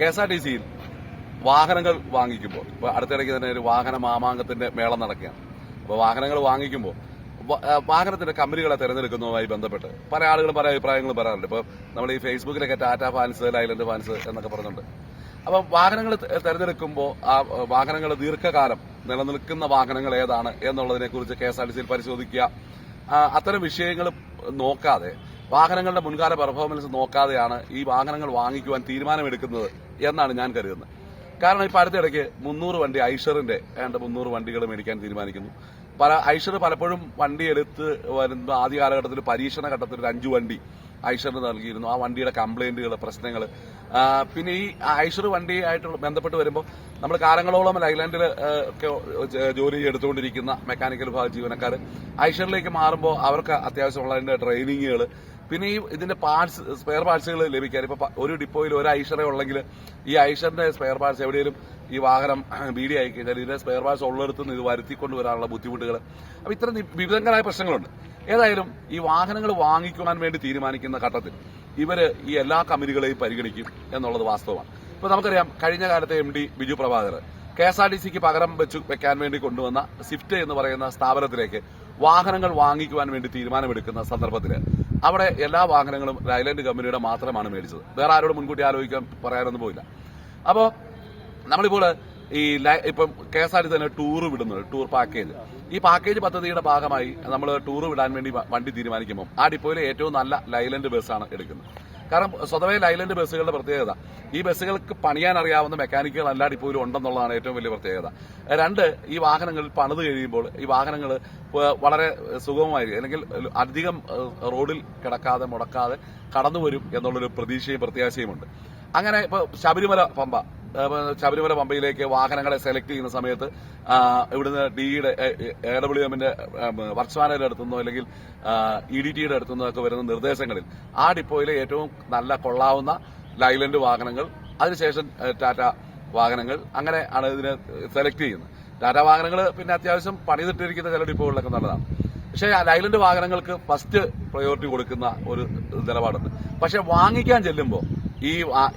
K S R T സിയിൽ വാഹനങ്ങൾ വാങ്ങിക്കുമ്പോൾ ഇപ്പൊ അടുത്തിടയ്ക്ക് തന്നെ ഒരു വാഹന മാമാങ്കത്തിന്റെ മേളം നടക്കുകയാണ്. അപ്പോൾ വാഹനങ്ങൾ വാങ്ങിക്കുമ്പോൾ വാഹനത്തിന്റെ കമ്പനികളെ തിരഞ്ഞെടുക്കുന്നതുമായി ബന്ധപ്പെട്ട് പല ആളുകളും പല അഭിപ്രായങ്ങളും പറയാറുണ്ട്. ഇപ്പോൾ നമ്മൾ ഈ ഫേസ്ബുക്കിലൊക്കെ ടാറ്റ ഫാൻസ് ലൈലൻഡ് ഫാൻസ് എന്നൊക്കെ പറഞ്ഞിട്ടുണ്ട് അപ്പം വാഹനങ്ങൾ തിരഞ്ഞെടുക്കുമ്പോൾ ആ വാഹനങ്ങൾ ദീർഘകാലം നിലനിൽക്കുന്ന വാഹനങ്ങൾ ഏതാണ് എന്നുള്ളതിനെക്കുറിച്ച് കെ എസ് ആർ ടി സിയിൽ പരിശോധിക്കുക. അത്തരം വിഷയങ്ങൾ നോക്കാതെ വാഹനങ്ങളുടെ മുൻകാല പെർഫോമൻസ് നോക്കാതെയാണ് ഈ വാഹനങ്ങൾ വാങ്ങിക്കുവാൻ തീരുമാനമെടുക്കുന്നത് എന്നാണ് ഞാൻ കരുതുന്നത്. കാരണം ഇപ്പോൾ അടുത്തിടയ്ക്ക് മുന്നൂറ് വണ്ടി ഐഷറിന്റെ ഏണ്ട മുന്നൂറ് വണ്ടികൾ മേടിക്കാൻ തീരുമാനിക്കുന്നു. പല ഐഷർ പലപ്പോഴും വണ്ടി എടുത്ത് വരുന്ന ആദ്യ കാലഘട്ടത്തിൽ പരീക്ഷണ ഘട്ടത്തിൽ ഒരു അഞ്ചു വണ്ടി ഐഷറിന് നൽകിയിരുന്നു. ആ വണ്ടിയുടെ കംപ്ലൈന്റുകൾ പ്രശ്നങ്ങൾ പിന്നെ ഈ ഐഷർ വണ്ടിയായിട്ട് ബന്ധപ്പെട്ട് വരുമ്പോൾ നമ്മൾ കാലങ്ങളോളം ലൈലാൻഡിൽ ജോലി എടുത്തുകൊണ്ടിരിക്കുന്ന മെക്കാനിക്കൽ വിഭാഗ ജീവനക്കാർ ഐഷറിലേക്ക് മാറുമ്പോൾ അവർക്ക് അത്യാവശ്യമുള്ള ട്രെയിനിങ്ങുകൾ പിന്നെ ഈ ഇതിന്റെ പാർട്സ് സ്പെയർ പാർട്സുകൾ ലഭിക്കാൻ. ഇപ്പൊ ഒരു ഡിപ്പോയിൽ ഒരു ഐഷറേ ഉള്ളെങ്കിൽ ഈ ഐഷറിന്റെ സ്പെയർ പാർട്സ് എവിടെയെങ്കിലും ഈ വാഹനം ബീഡി ആയി കഴിഞ്ഞാൽ ഇതിന്റെ സ്പെയർ പാർട്സ് ഉള്ളിടത്ത് നിന്ന് ഇത് വരുത്തിക്കൊണ്ട് വരാനുള്ള ബുദ്ധിമുട്ടുകൾ അപ്പൊ ഇത്തരം വിവിധങ്ങളായ പ്രശ്നങ്ങളുണ്ട്. ഏതായാലും ഈ വാഹനങ്ങൾ വാങ്ങിക്കുവാൻ വേണ്ടി തീരുമാനിക്കുന്ന ഘട്ടത്തിൽ ഇവർ ഈ എല്ലാ കമ്പനികളെയും പരിഗണിക്കും എന്നുള്ളത് വാസ്തവമാണ്. ഇപ്പൊ നമുക്കറിയാം കഴിഞ്ഞ കാലത്തെ M D Biju Prabhakar K S R T സിക്ക് പകരം വെച്ചു വെക്കാൻ വേണ്ടി കൊണ്ടുവന്ന സ്വിഫ്റ്റ് എന്ന് പറയുന്ന സ്ഥാപനത്തിലേക്ക് വാഹനങ്ങൾ വാങ്ങിക്കുവാൻ വേണ്ടി തീരുമാനമെടുക്കുന്ന സന്ദർഭത്തിൽ അവിടെ എല്ലാ വാഹനങ്ങളും ലൈലൻഡ് കമ്പനിയുടെ മാത്രമാണ് മേടിച്ചത്. വേറെ ആരോട് മുൻകൂട്ടി ആലോചിക്കാൻ പറയാനൊന്നും പോയില്ല. അപ്പോൾ നമ്മളിപ്പോൾ ഈ ഇപ്പം കെ എസ് ആർ ടി തന്നെ ടൂർ വിടുന്നുണ്ട് ടൂർ പാക്കേജ് ഈ പാക്കേജ് പദ്ധതിയുടെ ഭാഗമായി നമ്മൾ ടൂർ വിടാൻ വേണ്ടി വണ്ടി തീരുമാനിക്കുമ്പോൾ ആ ഡിപ്പോയിലെ ഏറ്റവും നല്ല ലൈലൻഡ് ബസ്സാണ് എടുക്കുന്നത്. കാരണം സ്വതവേ ലൈലൻഡ് ബസ്സുകളുടെ പ്രത്യേകത. ഈ ബസ്സുകൾക്ക് പണിയാൻ അറിയാവുന്ന മെക്കാനിക്കുകൾ എല്ലാ ഡിപ്പോയിലും ഉണ്ടെന്നുള്ളതാണ് ഏറ്റവും വലിയ പ്രത്യേകത. രണ്ട് ഈ വാഹനങ്ങൾ പണിത് കഴിയുമ്പോൾ ഈ വാഹനങ്ങൾ വളരെ സുഗമമായിരിക്കും. അല്ലെങ്കിൽ അധികം റോഡിൽ കിടക്കാതെ മുടക്കാതെ കടന്നു വരും എന്നുള്ളൊരു പ്രതീക്ഷയും പ്രത്യാശയുമുണ്ട്. അങ്ങനെ ഇപ്പൊ ശബരിമല പമ്പ. ശബരിമല പമ്പയിലേക്ക് വാഹനങ്ങളെ സെലക്ട് ചെയ്യുന്ന സമയത്ത് ഇവിടുന്ന് ഡിയുടെ എ ഡബ്ല്യു എമ്മിന്റെ വർക്ക് മാനേജറുടെ അടുത്തുനിന്നോ അല്ലെങ്കിൽ ഇ ഡി ടിയുടെ അടുത്തുനിന്നോ ഒക്കെ വരുന്ന നിർദ്ദേശങ്ങളിൽ ആ ഡിപ്പോയിലെ ഏറ്റവും നല്ല കൊള്ളാവുന്ന ലൈലൻഡ് വാഹനങ്ങൾ അതിനുശേഷം ടാറ്റ വാഹനങ്ങൾ അങ്ങനെ ആണ് ഇതിനെ സെലക്ട് ചെയ്യുന്നത്. ടാറ്റ വാഹനങ്ങൾ പിന്നെ അത്യാവശ്യം പണിതിട്ടിരിക്കുന്ന ചില ഡിപ്പോകളിലൊക്കെ നല്ലതാണ്. പക്ഷേ ലൈലൻഡ് വാഹനങ്ങൾക്ക് ഫസ്റ്റ് പ്രയോറിറ്റി കൊടുക്കുന്ന ഒരു നിലപാടുണ്ട്. പക്ഷെ വാങ്ങിക്കാൻ ചെല്ലുമ്പോൾ ഈ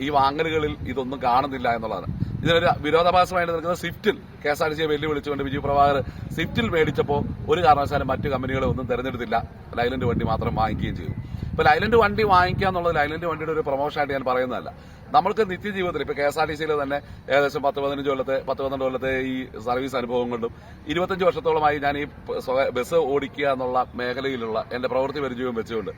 ഈ വാങ്ങലുകളിൽ ഇതൊന്നും കാണുന്നില്ല എന്നുള്ളതാണ്. ഇതിനൊരു വിരോധാഭാസമായിട്ട് നിൽക്കുന്ന സ്വിഫ്റ്റിൽ കെ എസ് ആർ ടി സിയെ വെല്ലുവിളിച്ചുകൊണ്ട് വിജയ് പ്രഭാകർ സ്വിഫ്റ്റിൽ മേടിച്ചപ്പോൾ ഒരു കാരണവശാലും മറ്റ് കമ്പനികളെ ഒന്നും തെരഞ്ഞെടുത്തില്ല. ലൈലൻഡ് വണ്ടി മാത്രം വാങ്ങിക്കുകയും ചെയ്തു. ഇപ്പൊ ലൈലൻഡ് വണ്ടി വാങ്ങിക്കുക എന്നുള്ളത് ലൈലൻഡ് വണ്ടിയുടെ ഒരു പ്രൊമോഷനായിട്ട് ഞാൻ പറയുന്നതല്ല. നമ്മൾക്ക് നിത്യജീവിതത്തിൽ ഇപ്പൊ കെ എസ് ആർ ടി സിയിൽ തന്നെ ഏകദേശം പത്ത് പതിനഞ്ച് കൊല്ലത്തെ പത്ത് പന്ത്രണ്ട് കൊല്ലത്തെ ഈ സർവീസ് അനുഭവം കൊണ്ടും ഇരുപത്തഞ്ച് വർഷത്തോളമായി ഞാൻ ഈ ബസ് ഓടിക്കുക എന്നുള്ള മേഖലയിലുള്ള എന്റെ പ്രവൃത്തി പരിചയവും വെച്ചുകൊണ്ട്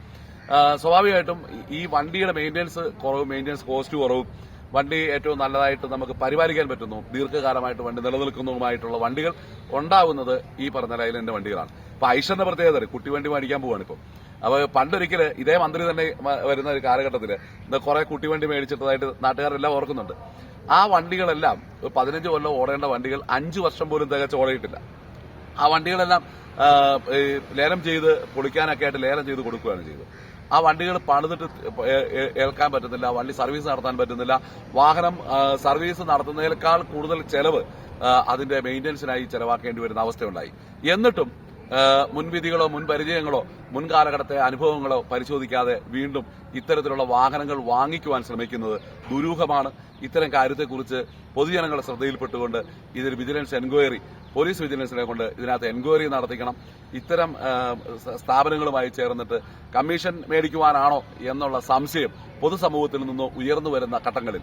സ്വാഭാവികമായിട്ടും ഈ- വണ്ടിയുടെ മെയിന്റെനൻസ് കുറവും മെയിന്റെനൻസ് കോസ്റ്റ് കുറവും വണ്ടി ഏറ്റവും നല്ലതായിട്ട് നമുക്ക് പരിപാലിക്കാൻ പറ്റുന്നു. ദീർഘകാലമായിട്ട് വണ്ടി നിലനിൽക്കുന്നതുമായിട്ടുള്ള വണ്ടികൾ ഉണ്ടാവുന്നത് ഈ പറഞ്ഞ ലൈലന്റെ വണ്ടികളാണ്. അപ്പൊ ഐഷറിന്റെ പ്രത്യേകത? കുട്ടി വണ്ടി മേടിക്കാൻ പോവാണ് ഇപ്പൊ. അപ്പൊ പണ്ടൊരിക്കൽ ഇതേ മന്ത്രി തന്നെ വരുന്ന ഒരു കാലഘട്ടത്തിൽ ഇന്ന് കുറെ കുട്ടിവണ്ടി മേടിച്ചിട്ടതായിട്ട് നാട്ടുകാരെല്ലാം ഓർക്കുന്നുണ്ട്. ആ വണ്ടികളെല്ലാം പതിനഞ്ച് കൊല്ലം ഓടേണ്ട വണ്ടികൾ അഞ്ചു വർഷം പോലും തികച്ച് ഓടയിട്ടില്ല. ആ വണ്ടികളെല്ലാം ലേലം ചെയ്ത് പൊളിക്കാനൊക്കെ ആയിട്ട് ലേലം ചെയ്ത് കൊടുക്കുകയാണ് ചെയ്തത്. ആ വണ്ടികൾ പണിതിട്ട് ഏൽക്കാൻ പറ്റുന്നില്ല വണ്ടി സർവീസ് നടത്താൻ പറ്റുന്നില്ല. വാഹനം സർവീസ് നടത്തുന്നതിനേക്കാൾ കൂടുതൽ ചെലവ് അതിന്റെ മെയിന്റനൻസിനായി ചെലവാക്കേണ്ടി വരുന്ന അവസ്ഥയുണ്ടായി. എന്നിട്ടും മുൻവിധികളോ മുൻപരിചയങ്ങളോ മുൻകാലഘട്ടത്തെ അനുഭവങ്ങളോ പരിശോധിക്കാതെ വീണ്ടും ഇത്തരത്തിലുള്ള വാഹനങ്ങൾ വാങ്ങിക്കുവാൻ ശ്രമിക്കുന്നത് ദുരൂഹമാണ്. ഇത്തരം കാര്യത്തെക്കുറിച്ച് പൊതുജനങ്ങളുടെ ശ്രദ്ധയിൽപ്പെട്ടുകൊണ്ട് ഇതിൽ വിജിലൻസ് എൻക്വയറി പോലീസ് വിജിലൻസിനെ കൊണ്ട് ഇതിനകത്ത് എൻക്വയറി നടത്തിക്കണം. ഇത്തരം സ്ഥാപനങ്ങളുമായി ചേർന്നിട്ട് കമ്മീഷൻ മേടിക്കുവാനാണോ എന്നുള്ള സംശയം പൊതുസമൂഹത്തിൽ നിന്ന് ഉയർന്നു വരുന്ന ഘട്ടങ്ങളിൽ.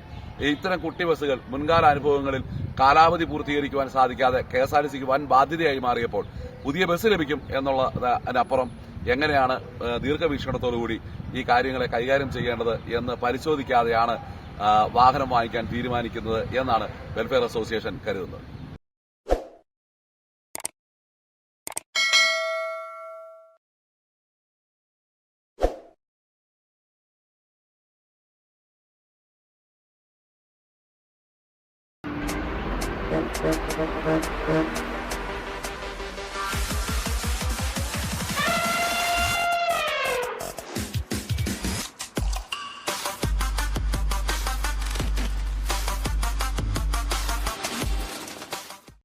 ഇത്തരം കുട്ടി ബസ്സുകൾ മുൻകാല അനുഭവങ്ങളിൽ കാലാവധി പൂർത്തീകരിക്കുവാൻ സാധിക്കാതെ കെ എസ് ആർ ടി സിക്ക് വൻ ബാധ്യതയായി മാറിയപ്പോൾ പുതിയ ബസ് ലഭിക്കും എന്നുള്ള അതിനപ്പുറം എങ്ങനെയാണ് ദീർഘവീക്ഷണത്തോടുകൂടി ഈ കാര്യങ്ങളെ കൈകാര്യം ചെയ്യേണ്ടത് എന്ന് പരിശോധിക്കാതെയാണ് വാഹനം വാങ്ങിക്കാൻ തീരുമാനിക്കുന്നത് എന്നാണ് വെൽഫെയർ അസോസിയേഷൻ കരുതുന്നത്.